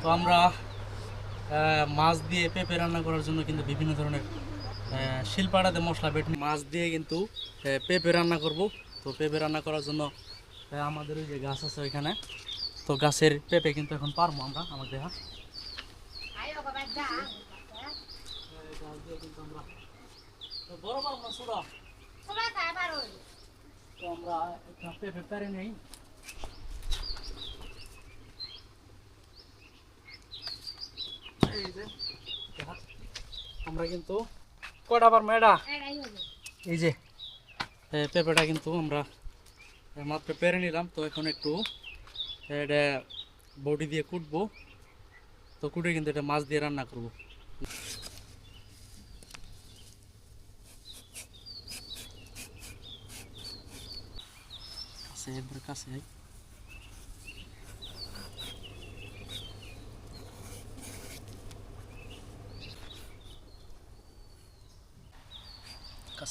তো আমরা মাছ দিয়ে পেঁপে রান্না করার জন্য কিন্তু বিভিন্ন ধরনের শিলপাড়াতে মশলা বেটে মাছ দিয়ে কিন্তু পেঁপে রান্না করব। তো পেঁপে রান্না করার জন্য আমাদের ওই যে গাছ আছে ওইখানে, তো গাছের পেঁপে কিন্তু এখন পারব আমরা, আমার না তো আমরা একটা পেঁপে পেরে নেই এই যে দেখা। আমরা কিন্তু কয়টা পারব এটা এই যে পেঁপেটা কিন্তু আমরা মাত্র পেরে নিলাম। তো এখন একটু এটা বডি দিয়ে কুটবো। তো কুটে কিন্তু এটা মাছ দিয়ে রান্না করব। কাছে একবার কাছে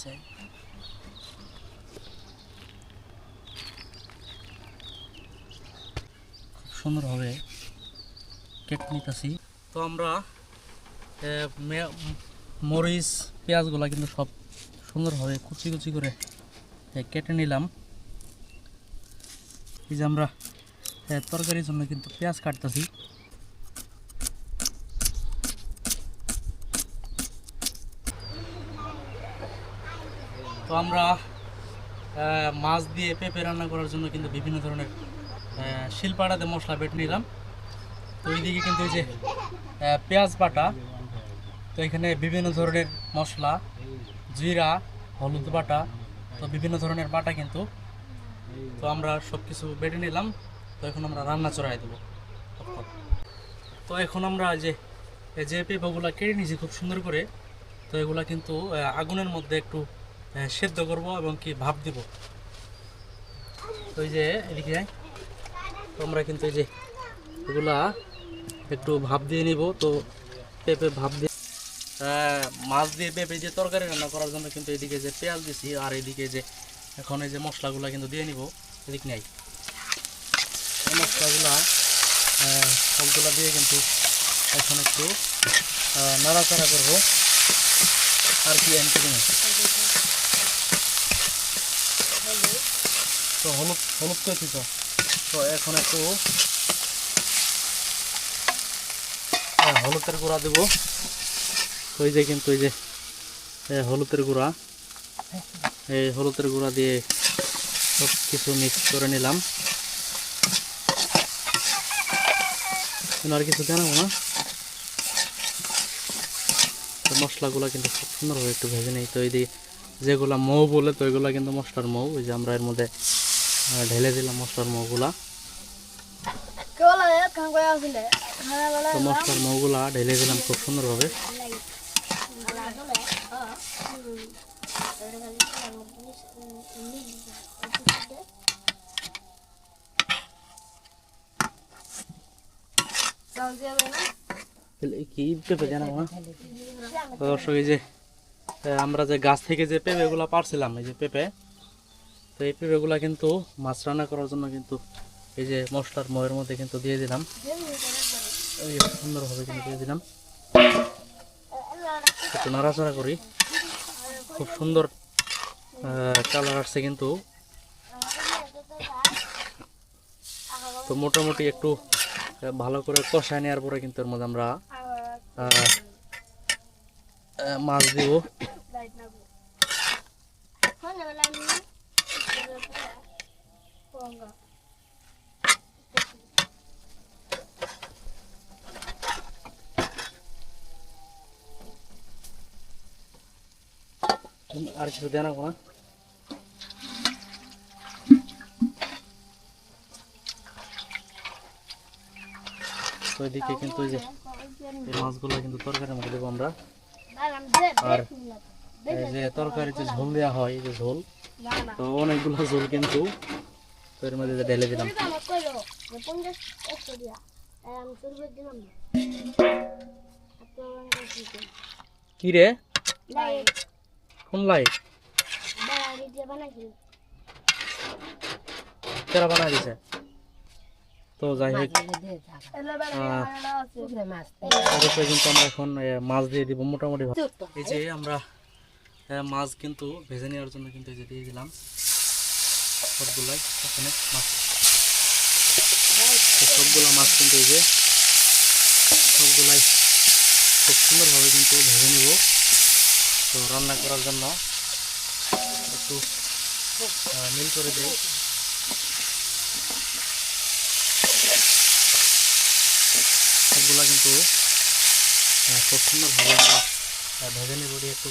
আয়। খুব সুন্দরভাবে কেটে নিতেছি। তো আমরা মরিচ, পেঁয়াজগুলা কিন্তু সব সুন্দরভাবে কুচি কুচি করে কেটে নিলাম। এই যে আমরা তরকারির জন্য কিন্তু পেঁয়াজ কাটতেছি। তো আমরা মাছ দিয়ে পেঁপে রান্না করার জন্য কিন্তু বিভিন্ন ধরনের আহ, শিলপাড়াতে মশলা বেটে নিলাম। তো এইদিকে কিন্তু এই যে পেঁয়াজ বাটা তো এখানে বিভিন্ন ধরনের মশলা জিরা হলুদ বাটা তো বিভিন্ন ধরনের বাটা কিন্তু তো আমরা সব কিছু বেটে নিলাম। তো এখন আমরা রান্না চড়াই দেবো। তো এখন আমরা যে যে পেঁপাগুলো কেটে নিয়েছি খুব সুন্দর করে তো এগুলা কিন্তু আগুনের মধ্যে একটু সেদ্ধ করব এবং কি ভাপ দিব। এই যে এদিকে আমরা কিন্তু এই যে এগুলা একটু ভাপ দিয়ে নিব তো পেঁপে ভাপ দিয়ে আহ, মাছ দিয়ে পেঁপে যে তরকারি রান্না করার জন্য কিন্তু এদিকে যে পেঁয়াজ দিছি আর এদিকে যে এখন এই যে মশলাগুলো কিন্তু দিয়ে নিব। এদিক নেই। মশলাগুলা আহ, সবগুলা দিয়ে কিন্তু এখন একটু নাড়াচাড়া করব। আর কি এনটি তো হলুদ হলুদ করেছি তো তো এখন একটু হলুদের গুঁড়া দেবো। ওই যে কিন্তু এই যে হলুদের গুঁড়া, এই হলুদের গুঁড়া দিয়ে সব কিছু মিক্স করে নিলাম। আর কিছু জানাব না? মশলাগুলো কিন্তু খুব সুন্দরভাবে একটু ভেজে নিই। তো এই দিয়ে যেগুলা মৌ বলে, তো এগুলো কিন্তু মশলার মৌ। ওই যে আমরা এর মধ্যে ঢেলে দিলাম মশলার মৌগুলা তো মশলার মৌগুলা ঢেলে দিলাম খুব সুন্দরভাবে। কি পেঁপে জানাব না তো দর্শক এই যে আমরা যে গাছ থেকে যে পেঁপেগুলো পারছিলাম এই যে পেঁপে তো এই পেঁপেগুলা কিন্তু মাছ রান্না করার জন্য কিন্তু এই যে মশলার ময়ের মধ্যে কিন্তু দিয়ে দিলাম। সুন্দরভাবে কিন্তু দিয়ে দিলাম। একটু নাড়াচাড়া করি। খুব সুন্দর কালার আসছে কিন্তু। তো মোটামুটি একটু ভালো করে কষায় নেওয়ার পরে কিন্তু এর মধ্যে আমরা মাছ দিব। আর কিছু দেন না? কিন্তু আমরা। আর এই যে তরকারি যে ঝোল দেওয়া হয়, এই যে ঝোল, তো অনেকগুলো ঝোল কিন্তু তো এর মধ্যে ঢেলে দিলাম কি রে? কোন লাইট কেরা বানা দিছে। তো যাই হোক আহ, কিন্তু আমরা এখন মাছ দিয়ে দিব মোটামুটি এই যে আমরা মাছ কিন্তু ভেজে নেওয়ার জন্য কিন্তু এই যে দিয়ে দিলাম। সবগুলাই এখানে মাছ। সবগুলো মাছ কিন্তু এই যে সবগুলাই খুব সুন্দরভাবে কিন্তু ভেজে নিব। তো রান্না করার জন্য একটু মিল করে দিই। সবগুলা কিন্তু খুব সুন্দরভাবে আমরা ভেজে নিব। একটু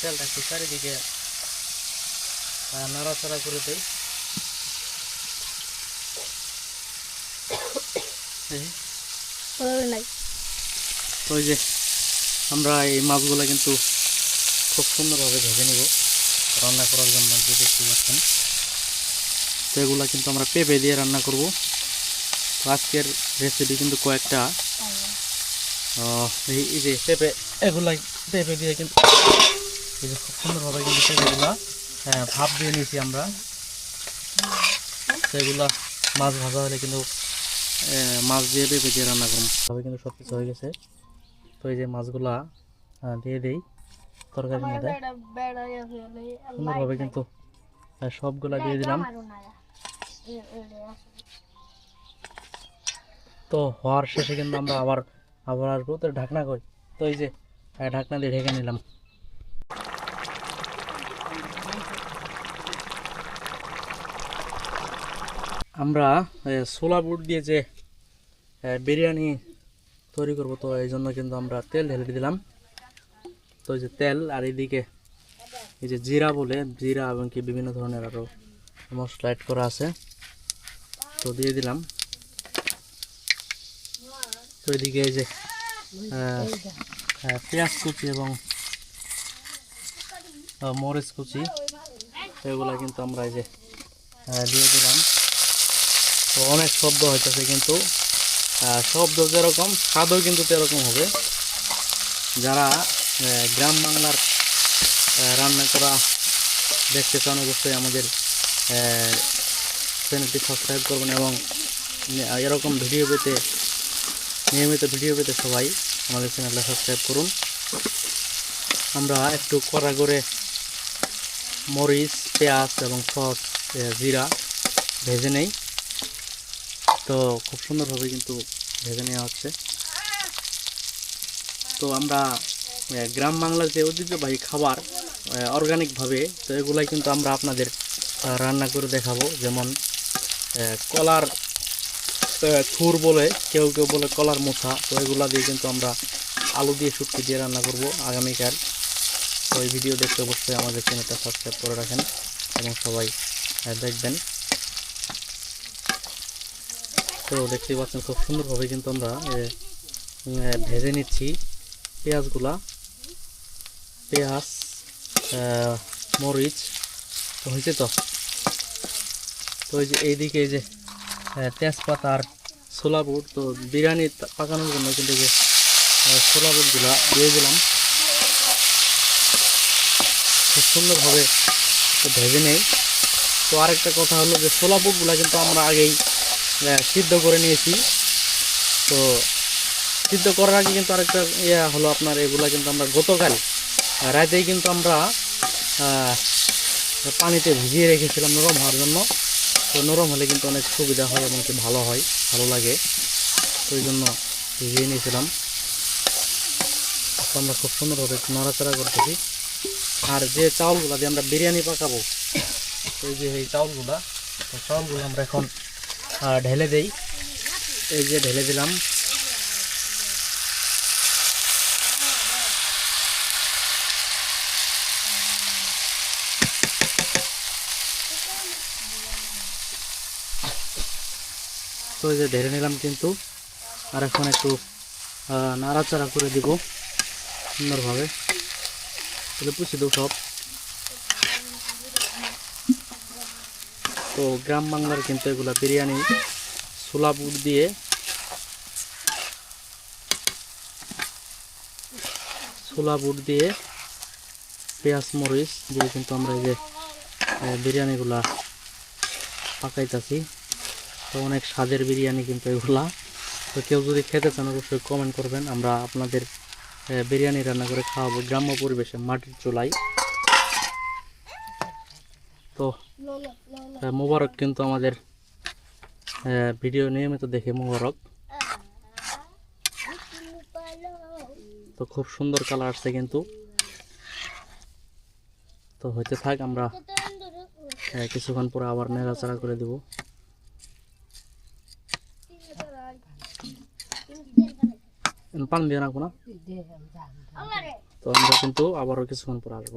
তেলটা একটু চারিদিকে নাড়াচাড়া করে দিই। তো যে আমরা এই মাছগুলো কিন্তু খুব সুন্দরভাবে ভেজে নিব। রান্না করার জন্য যে দেখতে পাচ্ছেন। তো এগুলো কিন্তু আমরা পেঁপে দিয়ে রান্না করব। তো আজকের রেসিপি কিন্তু কয়েকটা। এই এই যে পেঁপে এগুলাই পেঁপে দিয়ে কিন্তু এই যে খুব সুন্দরভাবে কিন্তু পেঁপেগুলা হ্যাঁ ভাপ দিয়ে নিয়েছি আমরা। তো এগুলা মাছ ভাজা হলে কিন্তু মাছ দিয়ে পেঁপে দিয়ে রান্না করব তবে কিন্তু সব কিছু হয়ে গেছে। তো এই যে মাছগুলা দিয়ে দেই তরকারির মধ্যে। সুন্দরভাবে কিন্তু সবগুলা দিয়ে দিলাম। তো হওয়ার শেষে কিন্তু আমরা আবার আবার আসব। তো ঢাকনা করি তো এই যে ঢাকনা দিয়ে ঢেকে নিলাম। আমরা ছোলা বুট দিয়ে যে বিরিয়ানি তৈরি করব, তো এই জন্য কিন্তু আমরা তেল ঢেলে দিলাম। তো যে তেল, আর এইদিকে এই যে জিরা বলে, জিরা এবং কি বিভিন্ন ধরনের আরও মশলা অ্যাড করা আছে। তো দিয়ে দিলাম। তো এদিকে এই যে পেঁয়াজ কুচি এবং মরিচ কুচি, এগুলা কিন্তু আমরা এই যে দিয়ে দিলাম। তো অনেক শব্দ হইতেছে কিন্তু শব্দ যেরকম, স্বাদও কিন্তু সেরকম হবে। যারা গ্রাম বাংলার রান্না করা দেখতে চান, অবশ্যই আমাদের চ্যানেলটি সাবস্ক্রাইব করবেন এবং এরকম ভিডিও পেতে, নিয়মিত ভিডিও পেতে সবাই আমাদের চ্যানেলটা সাবস্ক্রাইব করুন। আমরা একটু কড়া করে মরিচ, পেঁয়াজ এবং সস জিরা ভেজে নেই। তো খুব সুন্দরভাবে কিন্তু ভেজে নেওয়া হচ্ছে। তো আমরা গ্রাম বাংলার যে ঐতিহ্যবাহী খাবার অর্গানিকভাবে তো এগুলাই কিন্তু আমরা আপনাদের রান্না করে দেখাবো। যেমন কলার থুর বলে, কেউ কেউ বলে কলার মোছা, তো এগুলা দিয়ে কিন্তু আমরা আলু দিয়ে শুটকি দিয়ে রান্না করব আগামীকাল। তো এই ভিডিও দেখতে অবশ্যই আমাদের চ্যানেলটা সাবস্ক্রাইব করে রাখেন এবং সবাই দেখবেন। তো দেখতেই পাচ্ছেন খুব সুন্দরভাবে কিন্তু আমরা ভেজে নিচ্ছি পেঁয়াজগুলা। পেঁয়াজ মরিচ, তো হয়েছে তো? তো এই যে এইদিকে এই যে তেজপাতা আর ছোলা বুট, তো বিরিয়ানি পাকানোর জন্য কিন্তু যে ছোলা বুটগুলা দিয়ে দিলাম। খুব সুন্দরভাবে ভেজে নেই। তো আরেকটা কথা হলো যে ছোলা বুটগুলা কিন্তু আমরা আগেই সিদ্ধ করে নিয়েছি। তো সিদ্ধ করার আগে কিন্তু আরেকটা ইয়ে হলো আপনার, এগুলা কিন্তু আমরা গতকাল রাতেই কিন্তু আমরা পানিতে ভিজিয়ে রেখেছিলাম নরম হওয়ার জন্য। তো নরম হলে কিন্তু অনেক সুবিধা হয় এবং কি ভালো হয়, ভালো লাগে। তো এই জন্য ভিজিয়ে নিয়েছিলাম। তো আমরা খুব সুন্দরভাবে নড়াচড়া করতেছি। আর যে চাউলগুলো দিয়ে আমরা বিরিয়ানি পাকাবো, এই যে এই চাউলগুলা চাউলগুলো আমরা এখন ঢেলে দেই। এই যে ঢেলে দিলাম। তো এই যে ঢেলে নিলাম কিন্তু। আর এখন একটু আহ, নাড়াচাড়া করে দিব সুন্দরভাবে। তাহলে পুষে দেবো সব। তো গ্রাম বাংলার কিন্তু এগুলা বিরিয়ানি ছোলা বুট দিয়ে। ছোলা বুট দিয়ে পেঁয়াজ, মরিচ দিয়ে কিন্তু আমরা এই যে বিরিয়ানিগুলা পাকাইতাছি। তো অনেক স্বাদের বিরিয়ানি কিন্তু এগুলা। তো কেউ যদি খেতে চান অবশ্যই কমেন্ট করবেন। আমরা আপনাদের বিরিয়ানি রান্না করে খাওয়াবো গ্রাম্য পরিবেশে মাটির চুলাই তো মোবারক কিন্তু আমাদের ভিডিও নিয়মিত দেখে মোবারক। তো খুব সুন্দর কালার আসছে কিন্তু। তো হইতে থাক আমরা আহ, কিছুক্ষণ পরে আবার নেড়াচাড়া করে দেব। পান দিয়ে রাখব না? তো আমরা কিন্তু আবারও কিছুক্ষণ পরে আসব।